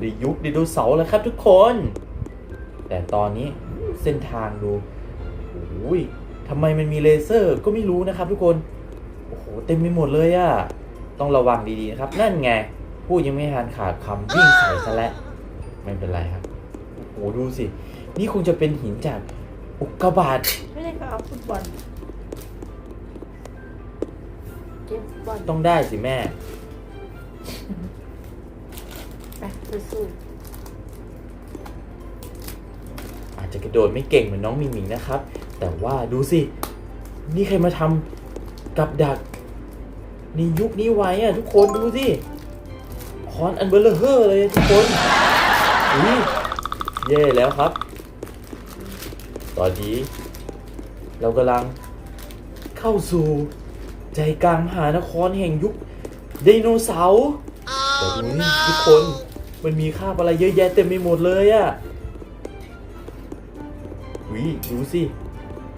ในยุคไดโนเสาร์แล้วครับทุกคน แต่ตอนนี้เส้นทางดูโอ้ยทำไมมันมีเลเซอร์ก็ไม่รู้นะครับทุกคน โอ้โหเต็มไปหมดเลยอะต้องระวังดีๆนะครับ นั่นไง พูดยังไม่ทันขาดคำวิ่งใส่ซะแล้วไม่เป็นไรครับ โอ้โหดูสิ นี่คงจะเป็นหินจากอุกกาบาตไม่ได้ก็เอาฟุตบอลเก็บฟุตบอลต้องได้สิแม่ ไปสู้อาจจะกระโดดไม่เก่งเหมือนน้องมิงมิงนะครับ แต่ว่าดูสิ นี่ใครมาทำกับดักในยุคนี้ไว้อะทุกคนดูสิคอนอันเบลเลอร์เฮอร์เลยอะทุกคนอุ้ยเย่แล้วครับ ตอนนี้ เรากำลังเข้าสู่ใจกลางมหานครแห่งยุคไดโนเสาร์แต่ดูนี่ทุกคน มันมีคราบอะไรเยอะแยะเต็มไปหมดเลยอะวิดูสิ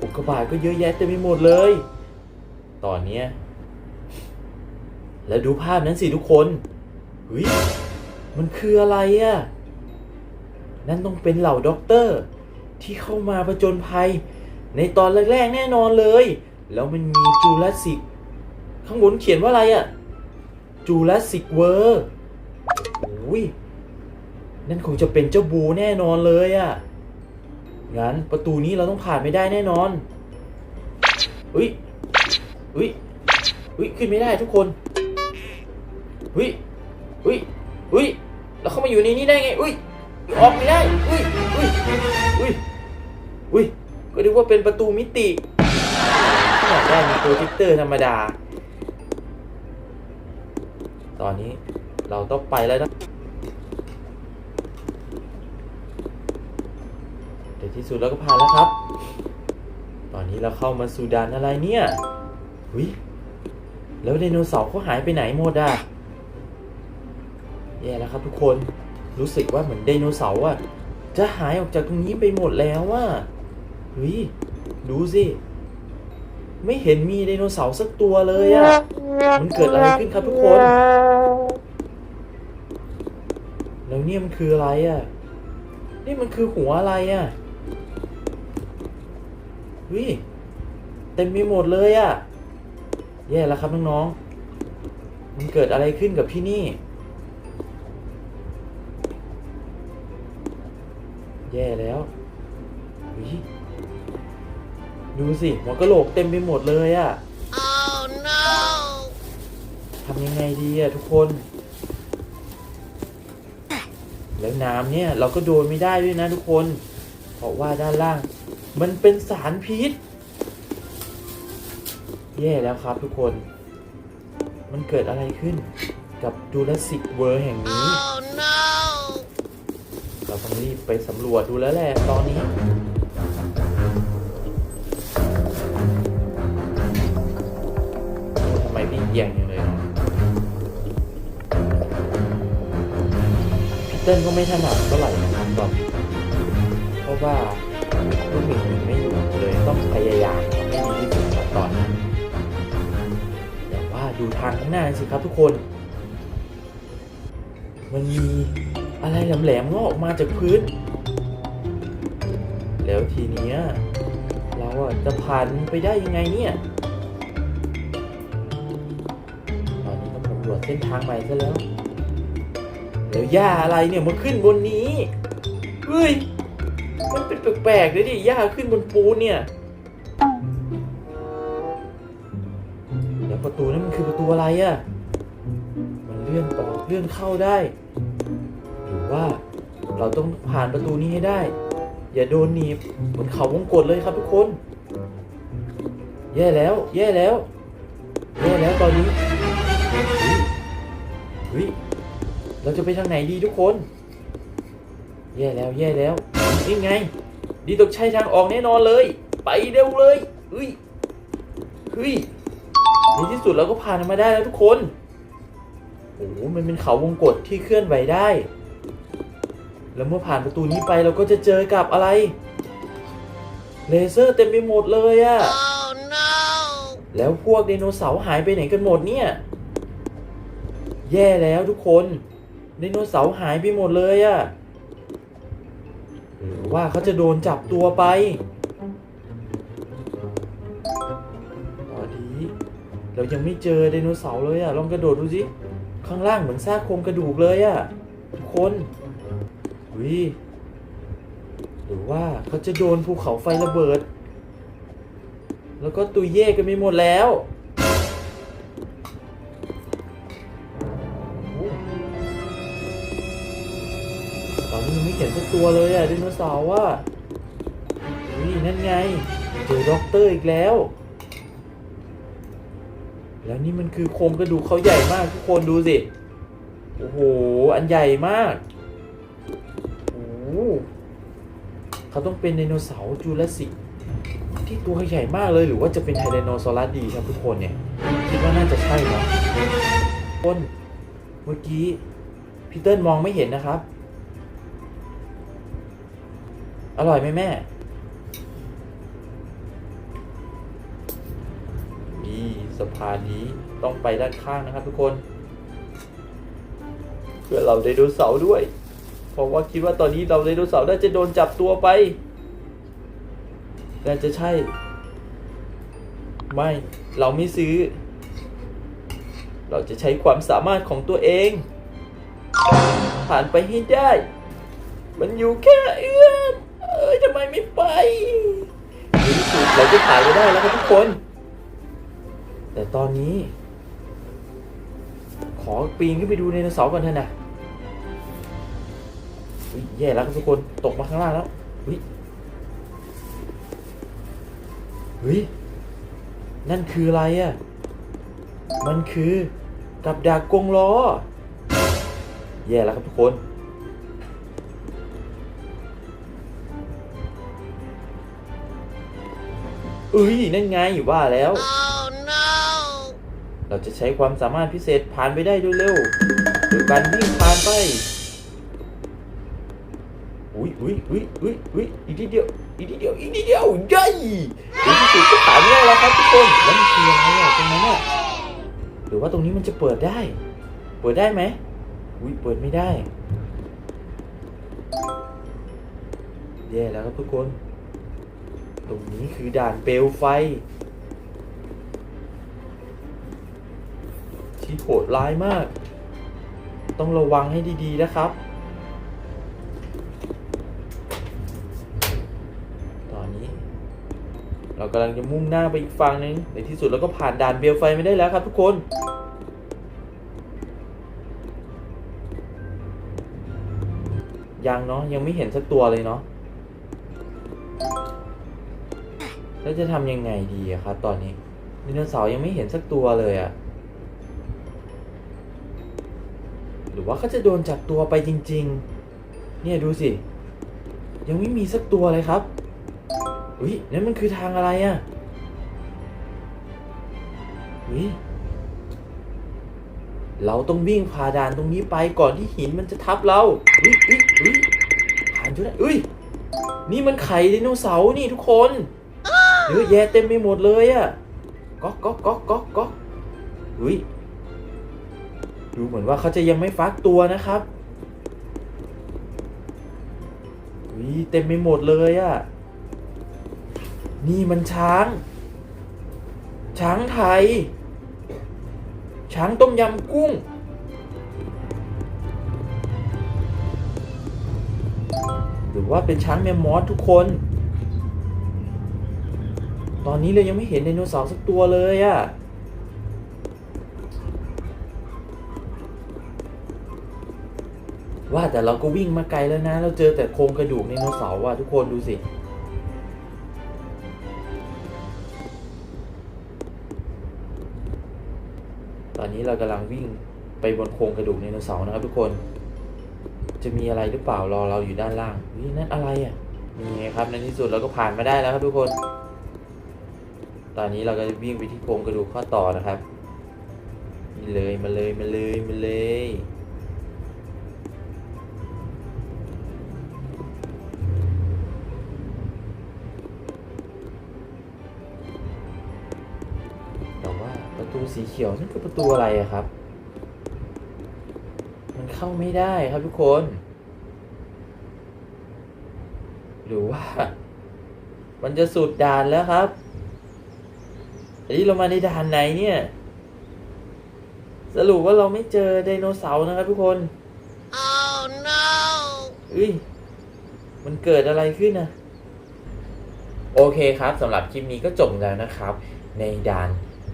อุกกาบาตก็เยอะแยะเต็มไปหมดเลย ตอนเนี้ย แล้วดูภาพนั้นสิทุกคนเฮ้ยมันคืออะไรอะ่ะนั่นต้องเป็นเหล่าด็อกเตอร์ ที่เข้ามาประจนภัย ในตอนแรกๆแน่นอนเลย แล้วมันมีจูราสสิกข้างบนเขียนว่าอะไรอะ่ะจูราสสิกเวอร์โอ้ย นั่นคงจะเป็นเจ้าบูแน่นอนเลยอะ่ะ งั้นประตูนี้เราต้องผ่านไม่ได้แน่นอน อุ้ย อุ้ย อุ้ยขึ้นไม่ได้ทุกคน อุ้ย อุ้ย อุ้ย แล้วเข้ามาอยู่ในนี้ได้ไง อุ้ย ออกไม่ได้ อุ้ย อุ้ย อุ้ย อุ้ย ก็นึกว่าเป็นประตูมิติอยากได้มีโปรเจคเตอร์ธรรมดา ตอนนี้เราต้องไปแล้วนะ ใน ที่สุดเราก็ผ่านแล้วครับ ตอนนี้เราเข้ามาสู่ด่านอะไรเนี่ยหุยแล้วไดโนเสาร์เขาหายไปไหนหมดอะแย่แล้วครับทุกคน รู้สึกว่าเหมือนไดโนเสาร์อะ จะหายออกจากตรงนี้ไปหมดแล้วว่ะหุยดูสิ ไม่เห็นมีไดโนเสาร์สักตัวเลยอะ มันเกิดอะไรขึ้นครับทุกคน แล้วเนี่ยมันคืออะไรอะ นี่มันคือหัวอะไรอะ วิเต็มไปหมดเลยอะ่ะ แย่แล้วครับน้องๆ มันเกิดอะไรขึ้นกับที่นี่ แย่แล้ววิดูสิหัวกะโหลกเต็มไปหมดเลยอะ่ะ Oh no! ทำยังไงดีอะทุกคน แล้วน้ำเนี่ยเราก็โดนไม่ได้ด้วยนะทุกคน เพราะว่าด้านล่าง มันเป็นสารพิษ แย่แล้วครับทุกคน มันเกิดอะไรขึ้นกับดูลสิกเวอร์แห่งนี้ Oh no! เราต้องรีบไปสำรวจดูแล้วแหละตอนนี้ ทำไมพี่เอียงอย่างเลยเนาะพี่เติ้ลก็ไม่ถนัดเท่าไหร่นะครับตอนเพราะว่า ลูกหมีหมีไม่อยู่เลยต้องพยายามทำให้ดีที่สุดตอนนี้แต่ว่าดูทางข้างหน้าสิครับทุกคน มันมีอะไรแหลมๆงอกออกมาจากพื้น แล้วทีเนี้ยเราอะจะผ่านมันไปได้ยังไงเนี่ยตอนนี้ต้องสำรวจเส้นทางใหม่ซะแล้วแล้วหญ้าอะไรเนี่ยมาขึ้นบนนี้เฮ้ย มันเป็นแปลกๆเลยดิหญ้าขึ้นบนปูนเนี่ย แล้วประตูนั้นมันคือประตูอะไรอะมันเลื่อนออกเลื่อนเข้าได้ หรือว่าเราต้องผ่านประตูนี้ให้ได้ อย่าโดนหนีบเหมือนเขาวงกดเลยครับทุกคน แย่แล้ว แย่แล้ว แย่แล้วตอนนี้เฮ้ยเฮ้ยเราจะไปทางไหนดีทุกคน แย่แล้วแย่แล้ว นี่ไง ดีตกใช่ทางออกแน่นอนเลย ไปเร็วเลยเฮ้ยเฮ้ยในที่สุดเราก็ผ่านมันมาได้แล้วทุกคนโอ้โหมันเป็นเขาวงกตที่เคลื่อนไหวได้ แล้วเมื่อผ่านประตูนี้ไปเราก็จะเจอกับอะไร เลเซอร์เต็มไปหมดเลยอะ Oh no! แล้วพวกไดโนเสาร์หายไปไหนกันหมดเนี่ย แย่แล้วทุกคนไดโนเสาร์หายไปหมดเลยอะหรือ ว่าเขาจะโดนจับตัวไปตอนนี้เรายังไม่เจอไดโนเสาร์เลยอะลองกระโดดดูสิ ข้างล่างเหมือนซากโครงกระดูกเลยอะทุกคนวิหรือว่าเขาจะโดนภูเขาไฟระเบิด แล้วก็ตุยเย่กันไปหมดแล้ว ไม่เห็นสักตัวเลยอะไดโนเสาร์ว่านี่นั่นไง เจอด็อกเตอร์อีกแล้ว แล้วนี่มันคือโครงกระดูกเขาใหญ่มากทุกคนดูสิ โอ้โห อันใหญ่มาก โอ้เขาต้องเป็นไดโนเสาร์จูราสสิกที่ตัวใหญ่มากเลยหรือว่าจะเป็นไทแรนโนซอรัสดีครับทุกคนเนี่ย คิดว่าน่าจะใช่เนาะคนเมื่อกี้พีเติ้ลมองไม่เห็นนะครับ อร่อยไหมแม่นี่สะพานนี้ต้องไปด้านข้างนะครับทุกคน เพื่อเราไดโนเสาร์ด้วย เพราะว่าคิดว่าตอนนี้เราไดโนเสาร์น่าจะโดนจับตัวไปน่าจะใช่ ไม่เราไม่ซื้อ เราจะใช้ความสามารถของตัวเอง ผ่านไปให้ได้ มันอยู่แค่เอื้อม เอ้ยทำไมไม่ไปในที่สุดเราจะผ่านไปได้แล้วครับทุกคน แต่ตอนนี้ ขอปีนขึ้นไปดูไดโนเสาก่อนเถอะนะอุ๊ยแย่แล้วครับทุกคนตกมาข้างล่างแล้วเฮ้ยเฮ้ยนั่นคืออะไรอะ มันคือกับดักกงล้อ แย่แล้วครับทุกคน เอ้ยนั่นไงว่าแล้วเราจะใช้ความสามารถพิเศษผ่านไปได้ด้วยเร็วโดยการวิ่งผ่านไปอุ้ยอุ้ยอุ้ยอุ้ยอุ้ยอีกนิดเดียวอีกนิดเดียวอีกนิดเดียวใหญ่ในที่สุดก็ผ่านได้แล้วครับทุกคนแล้วมันคืออะไรอะตรงนั้นอะหรือว่าตรงนี้มันจะเปิดได้ เปิดได้ไหมอุ้ยเปิดไม่ได้แย่แล้วครับทุกคน ตรงนี้คือด่านเปลวไฟ ที่โหดร้ายมาก ต้องระวังให้ดีๆนะครับ ตอนนี้ เรากำลังจะมุ่งหน้าไปอีกฝั่งหนึง ในที่สุดเราก็ผ่านด่านเบลไฟไม่ได้แล้วครับทุกคนยังเนาะยังไม่เห็นสักตัวเลยเนาะ แล้วจะทำยังไงดีอะครับตอนนี้ไดโนเสาร์ยังไม่เห็นสักตัวเลยอะหรือว่าเขาจะโดนจับตัวไปจริง ๆ เนี่ยดูสิ ยังไม่มีสักตัวเลยครับอุ้ยนั่นมันคือทางอะไรอะอุ้ยเราต้องวิ่งผ่าด่านตรงนี้ไปก่อนที่หินมันจะทับเราอุ้ยอุ้ยอุ้ยผ่านจนได้อุ้ยนี่มันไข่ไดโนเสาร์นี่ทุกคน เยอะแยะเต็มไปหมดเลยอะก๊อกก๊อกก๊อกก๊อกก๊อกอุ้ยดูเหมือนว่าเขาจะยังไม่ฟักตัวนะครับอุ้ยเต็มไปหมดเลยอะนี่มันช้าง ช้างไทย ช้างต้มยำกุ้งหรือว่าเป็นช้างแมมมอสทุกคน ตอนนี้เรายังไม่เห็นไดโนเสาร์สักตัวเลยอะว่าแต่เราก็วิ่งมาไกลแล้วนะ เราเจอแต่โครงกระดูกไดโนเสาร์ว่ะทุกคนดูสิ ตอนนี้เรากำลังวิ่งไปบนโครงกระดูกไดโนเสาร์นะครับทุกคน จะมีอะไรหรือเปล่ารอเราอยู่ด้านล่างนี่นั่นอะไรอะนี่ครับในที่สุดเราก็ผ่านมาได้แล้วครับทุกคน ตอนนี้เราก็จะวิ่งไปที่โครงกระดูกข้อต่อนะครับนี่เลยมาเลยมาเลยมาเลยแต่ว่าประตูสีเขียวนั่นคือประตูอะไรอะครับ มันเข้าไม่ได้ครับทุกคน หรือว่า มันจะสุดด่านแล้วครับ อันนี้เรามาในด่านไหนเนี่ย สรุปว่าเราไม่เจอไดโนเสาร์นะครับทุกคน Oh no! เอ้ยมันเกิดอะไรขึ้นนะโอเคครับสำหรับคลิปนี้ก็จบแล้วนะครับ ในด่าน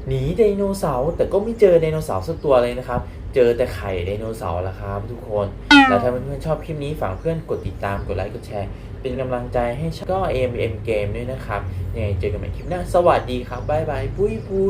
หนีไดโนเสาร์แต่ก็ไม่เจอไดโนเสาร์สักตัวเลยนะครับ เจอแต่ไข่ไดโนเสาร์ละครับทุกคน แล้วถ้าเพื่อนๆชอบคลิปนี้ฝากเพื่อนกดติดตามกดไลค์กดแชร์ เป็นกำลังใจให้ช่องก็ AMM Game ด้วยนะครับยังไงเจอกันใหม่คลิปหน้า สวัสดีครับบ๊ายบายปุ้ยปุ้ย